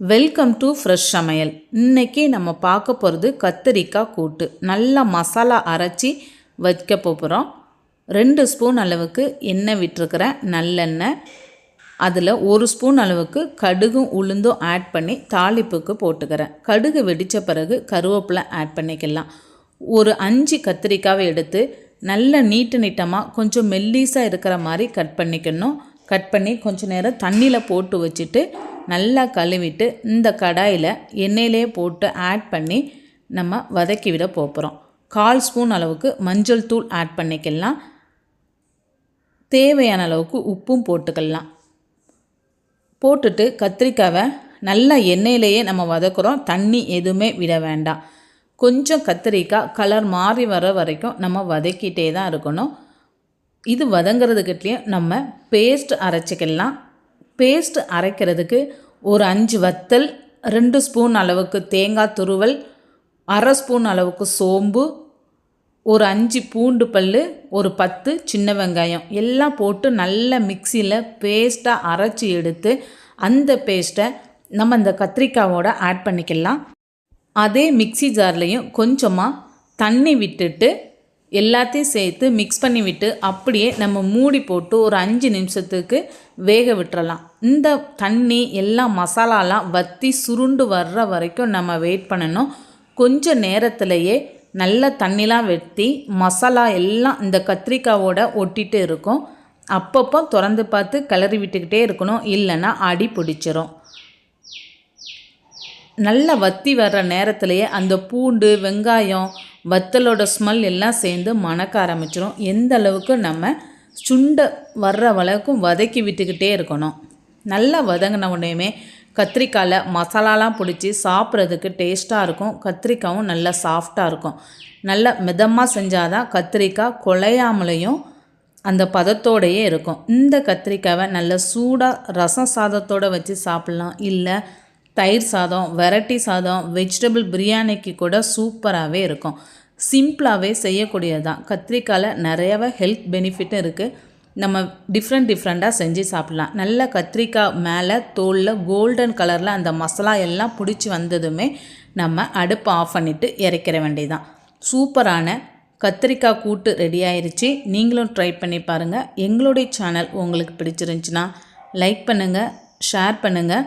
Welcome to fresh சமையல். இன்றைக்கி நம்ம பார்க்க போகிறது கத்திரிக்காய் கூட்டு. நல்லா மசாலா அரைச்சி வைக்க போகிறோம் ரெண்டு ஸ்பூன் அளவுக்கு எண்ணெய் விட்டுருக்கிறேன். நல்லெண்ணெய். அதில் ஒரு ஸ்பூன் அளவுக்கு கடுகும் உளுந்தும் ஆட் பண்ணி தாளிப்புக்கு போட்டுக்கிறேன். கடுகு வெடித்த பிறகு கருவேப்பிலை ஆட் பண்ணிக்கலாம். ஒரு அஞ்சு கத்திரிக்காவை எடுத்து நல்ல நீட்டு நீட்டமாக கொஞ்சம் மெல்லீஸாக இருக்கிற மாதிரி கட் பண்ணிக்கணும். கட் பண்ணி கொஞ்சம் நேரம் தண்ணியில் போட்டு வச்சுட்டு நல்லா கழுவிட்டு இந்த கடாயில் எண்ணெயிலே போட்டு ஆட் பண்ணி நம்ம வதக்கி விட போகிறோம் கால் ஸ்பூன் அளவுக்கு மஞ்சள் தூள் ஆட் பண்ணிக்கலாம். தேவையான அளவுக்கு உப்பும் போட்டுக்கலாம். போட்டுட்டு கத்திரிக்காவை நல்லா எண்ணெயிலேயே நம்ம வதக்குறோம். தண்ணி எதுவுமே விட வேண்டாம். கொஞ்சம் கத்திரிக்காய் கலர் மாறி வர வரைக்கும் நம்ம வதக்கிட்டே தான் இருக்கணும். இது வதங்கிறதுக்கிட்டேயும் நம்ம பேஸ்ட் அரைச்சிக்கலாம். பேஸ்ட் அரைக்கிறதுக்கு ஒரு அஞ்சு வத்தல் ரெண்டு ஸ்பூன் அளவுக்கு தேங்காய் துருவல் அரை ஸ்பூன் அளவுக்கு சோம்பு ஒரு அஞ்சு பூண்டு பல் ஒரு பத்து சின்ன வெங்காயம். எல்லாம் போட்டு நல்ல மிக்சியில் பேஸ்ட்டாக அரைச்சி எடுத்து அந்த பேஸ்ட்டை நம்ம இந்த கத்திரிக்காவோட ஆட் பண்ணிக்கலாம். அதே மிக்சி ஜார்லேயும் கொஞ்சமாக தண்ணி விட்டுட்டு எல்லாத்தையும் சேர்த்து மிக்ஸ் பண்ணி விட்டு அப்படியே நம்ம மூடி போட்டு ஒரு அஞ்சு நிமிஷத்துக்கு வேக விட்டுறலாம். இந்த தண்ணி எல்லாம் மசாலாலாம் வற்றி சுருண்டு வர்ற வரைக்கும் நம்ம வெயிட் பண்ணணும். கொஞ்ச நேரத்திலையே நல்ல தண்ணிலாம் வெட்டி மசாலா எல்லாம் இந்த கத்திரிக்காவோட ஒட்டிட்டு இருக்கும். அப்பப்போ திறந்து பார்த்து கிளறி விட்டுக்கிட்டே இருக்கணும். இல்லைன்னா அடி பிடிச்சிரும். நல்லா வத்தி வர்ற நேரத்திலையே அந்த பூண்டு வெங்காயம் வத்தலோட ஸ்மெல் எல்லாம் சேர்ந்து மணக்க ஆரம்பிச்சிடும் எந்த அளவுக்கு நம்ம சுண்டை வர்ற வளவுக்கும் வதக்கி விட்டுக்கிட்டே இருக்கணும். நல்லா வதங்கின உடனேயுமே கத்திரிக்காயில் மசாலாலாம் பிடிச்சி சாப்பிட்றதுக்கு டேஸ்ட்டாக இருக்கும். கத்திரிக்காயும் நல்லா சாஃப்டாக இருக்கும். நல்லா மிதமாக செஞ்சால் தான் கத்திரிக்காய் குலையாமலையும் அந்த பதத்தோடையே இருக்கும். இந்த கத்திரிக்காவை நல்ல சூடாக ரசம் சாதத்தோடு வச்சு சாப்பிட்லாம். இல்லை தயிர் சாதம் வெரைட்டி சாதம் வெஜிடபிள் பிரியாணிக்கு கூட சூப்பராகவே இருக்கும். சிம்பிளாகவே செய்யக்கூடியது தான் கத்திரிக்காயில் நிறையவே ஹெல்த் பெனிஃபிட்டும் இருக்குது நம்ம டிஃப்ரெண்ட் டிஃப்ரெண்ட்டாக செஞ்சு சாப்பிட்லாம். நல்ல கத்திரிக்காய் மேலே தோலில் கோல்டன் கலரில் அந்த மசாலா எல்லாம் பிடிச்சி வந்ததுமே நம்ம அடுப்பை ஆஃப் பண்ணிவிட்டு இறக்கிற வேண்டியதான் சூப்பரான கத்திரிக்காய் கூட்டு ரெடி ஆயிடுச்சு நீங்களும் ட்ரை பண்ணி பாருங்கள் எங்களுடைய சேனல் உங்களுக்கு பிடிச்சிருந்துச்சின்னா லைக் பண்ணுங்கள் ஷேர் பண்ணுங்கள்